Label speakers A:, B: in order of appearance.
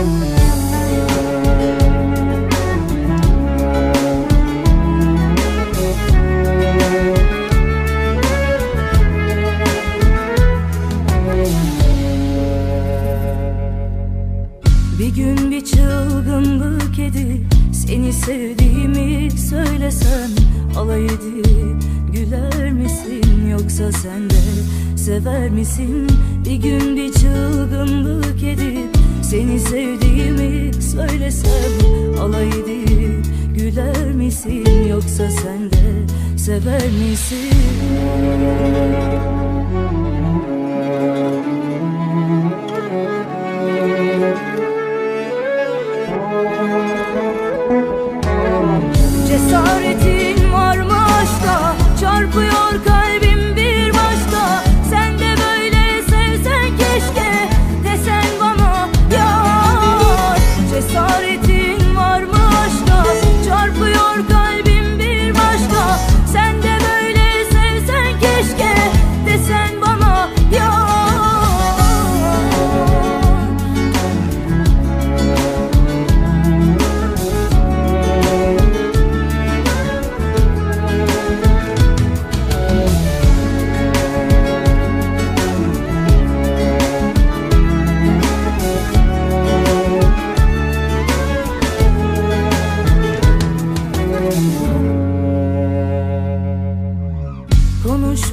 A: Bir gün bir çılgın bu Seni sevdiğimi söylesem Alay edip güler misin Yoksa sen sever misin? Bir gün bir çılgın bu kedi seni sevdiğimi söylesem alay edip güler misin Yoksa sen de sever misin?